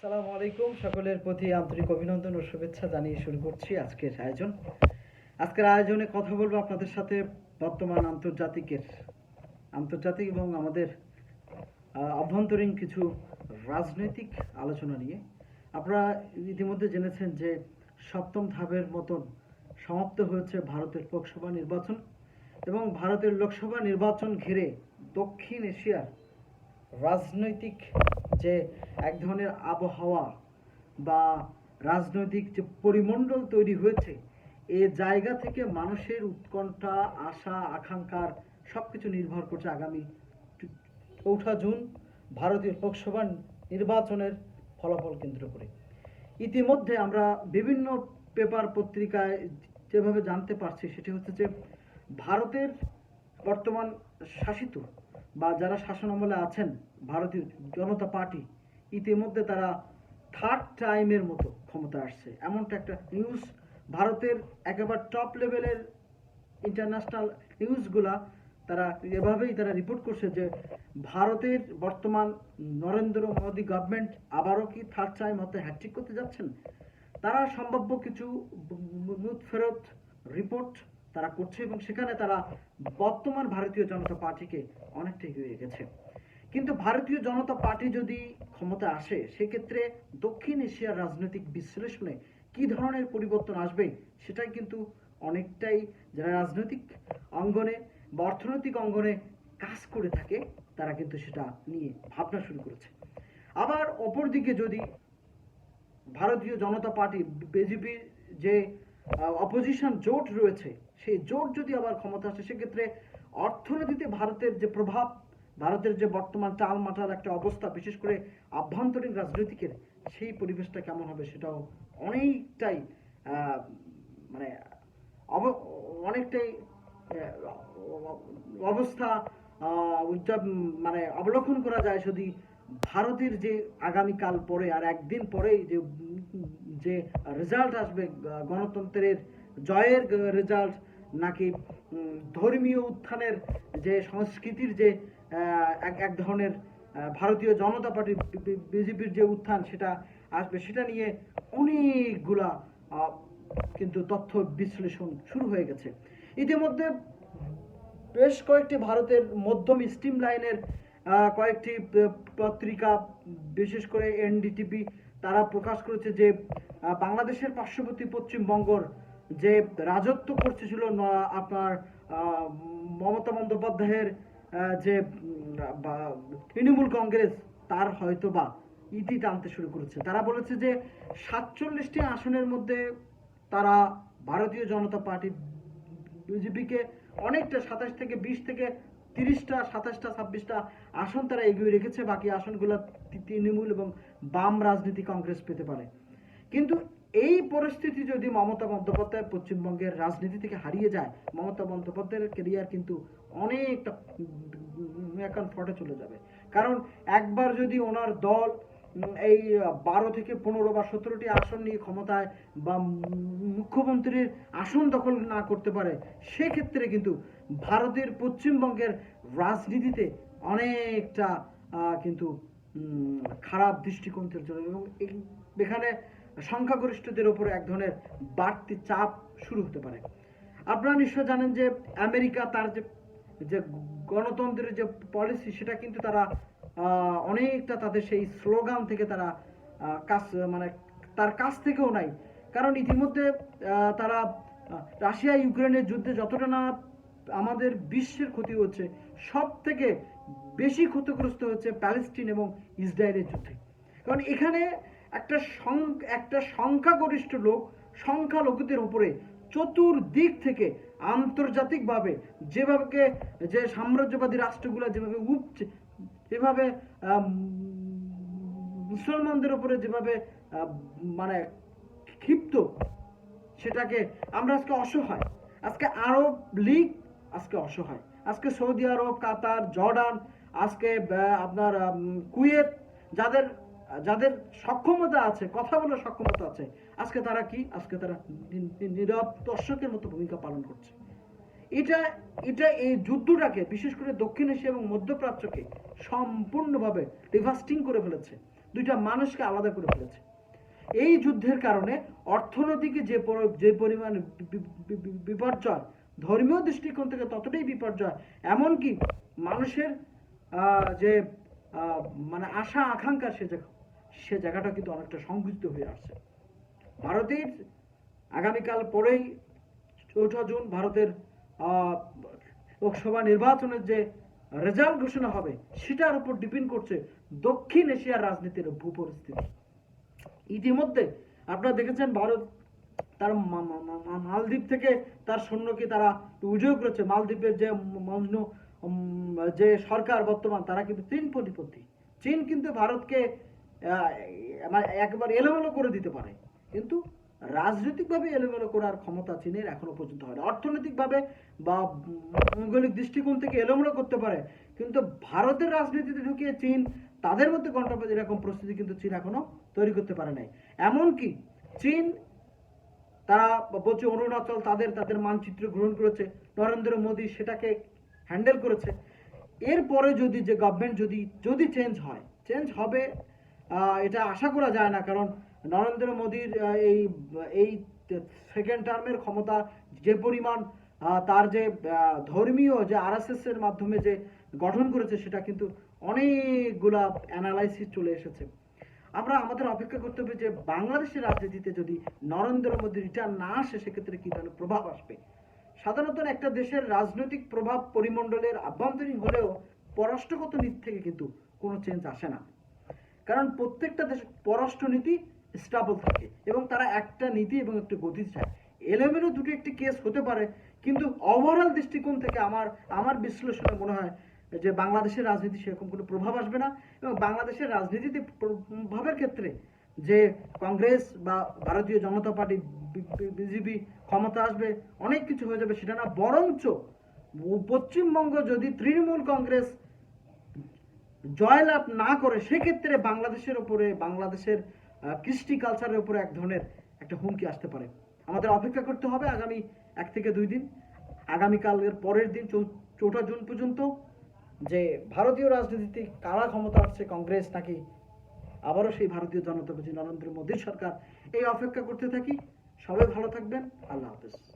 আসসালামু আলাইকুম। সকলের প্রতি আন্তরিক অভিনন্দন ও শুভেচ্ছা জানিয়ে শুরু করছি আজকের আয়োজন। আজকের আয়োজনে কথা বলব আপনাদের সাথে বর্তমান আন্তর্জাতিকের আন্তর্জাতিক এবং আমাদের আহ, অভ্যন্তরীণ কিছু রাজনৈতিক আলোচনা নিয়ে। আপনারা ইতিমধ্যে জেনেছেন যে সপ্তম ধাপের মতন সমাপ্ত হয়েছে ভারতের লোকসভা নির্বাচন এবং ভারতের লোকসভা নির্বাচন ঘিরে দক্ষিণ এশিয়ার রাজনৈতিক যে এক ধরনের আবহাওয়া বা রাজনৈতিক যে পরিমণ্ডল তৈরি হয়েছে, এ জায়গা থেকে মানুষের উৎকণ্ঠা, আশা, আকাঙ্ক্ষার সবকিছু নির্ভর করছে আগামী চৌঠা জুন ভারতীয় লোকসভা নির্বাচনের ফলাফল কেন্দ্র করে। ইতিমধ্যে আমরা বিভিন্ন পেপার পত্রিকায় যেভাবে জানতে পারছি, সেটি হচ্ছে যে ভারতের বর্তমান শাসিত বা যারা শাসন আমলে আছেন, ভারতীয় জনতা পার্টি, ইতিমধ্যে তারা থার্ড টাইমের মতো ক্ষমতা আসছে। এমনটা একটা নিউজ ভারতের একেবারে টপ লেভেলের ইন্টারন্যাশনাল নিউজগুলা তারা এভাবেই তারা রিপোর্ট করছে যে, ভারতের বর্তমান নরেন্দ্র মোদী গভর্নমেন্ট আবারও কি থার্ড টাইম হতে হ্যাট্রিক করতে যাচ্ছেন? তারা সম্ভাব্য কিছু ফেরত রিপোর্ট তারা করছে এবং সেখানে তারা বর্তমান ভারতীয় জনতা পার্টিকে অনেকটা এগিয়ে গেছে। কিন্তু ভারতীয় জনতা পার্টি যদি ক্ষমতা আসে, সেক্ষেত্রে দক্ষিণ এশিয়ার রাজনৈতিক বিশ্লেষণে কি ধরনের পরিবর্তন আসবে সেটাই কিন্তু অনেকটাই যারা রাজনৈতিক অঙ্গনে বা অর্থনৈতিক অঙ্গনে কাজ করে থাকে, তারা কিন্তু সেটা নিয়ে ভাবনা শুরু করেছে। আবার অপরদিকে যদি ভারতীয় জনতা পার্টি, বিজেপির যে অপোজিশন জোট রয়েছে সেই জোট যদি আবার ক্ষমতা আসে, সেক্ষেত্রে অর্থনীতিতে ভারতের যে প্রভাব, ভারতের যে বর্তমান টাল টালমাটাল একটা অবস্থা, বিশেষ করে আভ্যন্তরীণ রাজনৈতিকের, সেই পরিবেশটা কেমন হবে সেটাও অনেকটাই মানে অনেকটাই অবস্থা উদ্যাপ- মানে অবলোকন করা যায় যদি ভারতের যে আগামীকাল পরে আর একদিন পরেই যে যে রেজাল্ট আসবে, গণতন্ত্রের জয়ের রেজাল্ট নাকি ধর্মীয় উত্থানের যে সংস্কৃতির যে এক এক ধরনের ভারতীয় জনতা পার্টি বিজেপির যে উত্থান সেটা আসবে, সেটা নিয়ে অনেকগুলা কিন্তু তথ্য বিশ্লেষণ শুরু হয়ে গেছে। ইতিমধ্যে বেশ কয়েকটি ভারতের মধ্যম স্টিম লাইনের কয়েকটি পত্রিকা, বিশেষ করে এনডিটিভি, তারা প্রকাশ করেছে যে বাংলাদেশের পার্শ্ববর্তী পশ্চিমবঙ্গর যে রাজত্ব করতেছিল আপনার মমতা বন্দ্যোপাধ্যায়ের যে তৃণমূল কংগ্রেস, তার হয়তো বা ইতি টানতে শুরু করেছে। তারা বলেছে যে সাতচল্লিশটি আসনের মধ্যে তারা ভারতীয় জনতা পার্টি বিজেপিকে অনেকটা সাতাশ থেকে বিশ থেকে তিরিশটা, সাতাশটা, ছাব্বিশটা আসন তারা এগিয়ে রেখেছে। বাকি আসনগুলো তৃণমূল এবং বাম রাজনীতি কংগ্রেস পেতে পারে। কিন্তু এই পরিস্থিতি যদি মমতা বন্দ্যোপাধ্যায় পশ্চিমবঙ্গের রাজনীতি থেকে হারিয়ে যায়, মমতা বন্দ্যোপাধ্যায়ের কেরিয়ার কিন্তু অনেকটা এখন ফটে চলে যাবে। কারণ একবার যদি ওনার দল এই বারো থেকে পনেরো বা সতেরোটি আসন নিয়ে ক্ষমতায় বা মুখ্যমন্ত্রীর আসন দখল না করতে পারে, সেক্ষেত্রে কিন্তু ভারতের পশ্চিমবঙ্গের রাজনীতিতে অনেকটা কিন্তু খারাপ দৃষ্টিকোণ চলে এবং এখানে সংখ্যাগরিষ্ঠদের উপরে এক ধরনের বাড়তি চাপ শুরু হতে পারে। আপনারা নিশ্চয় জানেন যে আমেরিকা তার যে যে গণতন্ত্রের যে পলিসি সেটা কিন্তু তারা অনেকটা তাদের সেই স্লোগান থেকে তারা কাজ মানে তার কাছ থেকেও নাই। কারণ ইতিমধ্যে তারা রাশিয়া, ইউক্রেনের যুদ্ধে যতটা না আমাদের বিশ্বের ক্ষতি হচ্ছে সব থেকে বেশি ক্ষতিগ্রস্ত হচ্ছে প্যালেস্টিন এবং ইসরায়েলের যুদ্ধে। কারণ এখানে একটা একটা সংখ্যাগরিষ্ঠ লোক সংখ্যালঘুদের উপরে চতুর্দিক থেকে আন্তর্জাতিকভাবে যেভাবে যে সাম্রাজ্যবাদী রাষ্ট্রগুলো যেভাবে উপচে, যেভাবে মুসলমানদের উপরে যেভাবে মানে ক্ষিপ্ত, সেটাকে আমরা আজকে অসহায়। আজকে আরব লীগ আজকে অসহায়। আজকে সৌদি আরব, কাতার, জর্ডান, আজকে আপনার কুয়েত, যাদের যাদের সক্ষমতা আছে, কথা বলার সক্ষমতা আছে, আজকে তারা কি? আজকে তারা নীরব দর্শকের মতো ভূমিকা পালন করছে। এটা এটা এই যুদ্ধটাকে, বিশেষ করে দক্ষিণ এশিয়া এবং মধ্যপ্রাচ্যকে সম্পূর্ণভাবে ডিভাস্টিং করে ফেলেছে। দুইটা মানুষকে আলাদা করে ফেলেছে। এই যুদ্ধের কারণে অর্থনৈতিক যে যে পরিমাণ বিপর্যয়, ধর্মীয় দৃষ্টিকোণ থেকে ততটাই বিপর্যয়, এমনকি মানুষের যে মানে আশা, আকাঙ্ক্ষা সে জায়গা সে জায়গাটা কিন্তু অনেকটা সংকুচিত হয়ে আসছে। ভারতের আগামীকাল পরেই চৌঠা জুন ভারতের লোকসভা নির্বাচনের যে রেজাল্ট ঘোষণা হবে, সেটার উপর ডিপেন্ড করছে দক্ষিণ এশিয়ার রাজনীতির ভূপরিস্থিতি। ইতিমধ্যে আপনারা দেখেছেন ভারত তার মালদ্বীপ থেকে তার সৈন্যকে তারা উজয় করেছে। মালদ্বীপের যে মজনু যে সরকার বর্তমান, তারা কিন্তু চীন প্রতিপত্তি চীন কিন্তু ভারতকে মানে একবার এলোমেলো করে দিতে পারে। কিন্তু রাজনৈতিকভাবে এলোমেলো করার ক্ষমতা চীনের এখনও পর্যন্ত হয় না। অর্থনৈতিকভাবে বা ভৌগোলিক দৃষ্টিকোণ থেকে এলোমেলো করতে পারে। কিন্তু ভারতের রাজনীতিতে ঢুকিয়ে চীন, তাদের মধ্যে কণ্ঠপাত এরকম পরিস্থিতি কিন্তু চীন এখনও তৈরি করতে পারে নাই। এমনকি চীন, তারা বলছে অরুণাচল তাদের তাদের মানচিত্র গ্রহণ করেছে। নরেন্দ্র মোদী সেটাকে হ্যান্ডেল করেছে। এরপরে যদি যে গভর্নমেন্ট যদি যদি চেঞ্জ হয় চেঞ্জ হবে এটা আশা করা যায় না, কারণ নরেন্দ্র মোদীর এই এই সেকেন্ড টার্মের ক্ষমতা যে পরিমাণ তার যে ধর্মীয় যে আরএসএস এর মাধ্যমে যে গঠন করেছে, সেটা কিন্তু অনেকগুলা অ্যানালাইসিস চলে এসেছে। আমরা আমাদের অপেক্ষা করতে হবে যে বাংলাদেশের রাজনীতিতে যদি নরেন্দ্র মোদী রিটার্ন না আসে, সেক্ষেত্রে কি ধরনের প্রভাব আসবে? সাধারণত একটা দেশের রাজনৈতিক প্রভাব পরিমণ্ডলের আভ্যন্তরীণ হলেও পররাষ্ট্রগত নীতি থেকে কিন্তু কোনো চেঞ্জ আসে না। কারণ প্রত্যেকটা দেশের পররাষ্ট্রনীতি স্টাবল থাকে এবং তারা একটা নীতি এবং একটা গতি চায়। এলোমেলো দুটো একটি কেস হতে পারে, কিন্তু ওভারঅল দৃষ্টিকোণ থেকে আমার আমার বিশ্লেষণে মনে হয় যে বাংলাদেশের রাজনীতি সেরকম কোনো প্রভাব আসবে না এবং বাংলাদেশের রাজনীতিতে প্রভাবের ক্ষেত্রে যে কংগ্রেস বা ভারতীয় জনতা পার্টি বিজেপি ক্ষমতা আসবে, অনেক কিছু হয়ে যাবে সেটা না, বরঞ্চ পশ্চিমবঙ্গ যদি তৃণমূল কংগ্রেস জয়লাভ না করে, সেক্ষেত্রে বাংলাদেশের ওপরে, বাংলাদেশের কৃষ্টি কালচারের উপরে এক ধরনের একটা হুমকি আসতে পারে। আমাদের অপেক্ষা করতে হবে আগামী এক থেকে দুই দিন, আগামীকালের পরের দিন চৌঠা জুন পর্যন্ত যে ভারতীয় রাজনীতিতে কারা ক্ষমতা আসছে, কংগ্রেস নাকি আবারও সেই ভারতীয় জনতা পার্টি নরেন্দ্র মোদীর সরকার এই অপেক্ষা করতে থাকি। সবাই ভালো থাকবেন। আল্লাহ হাফেজ।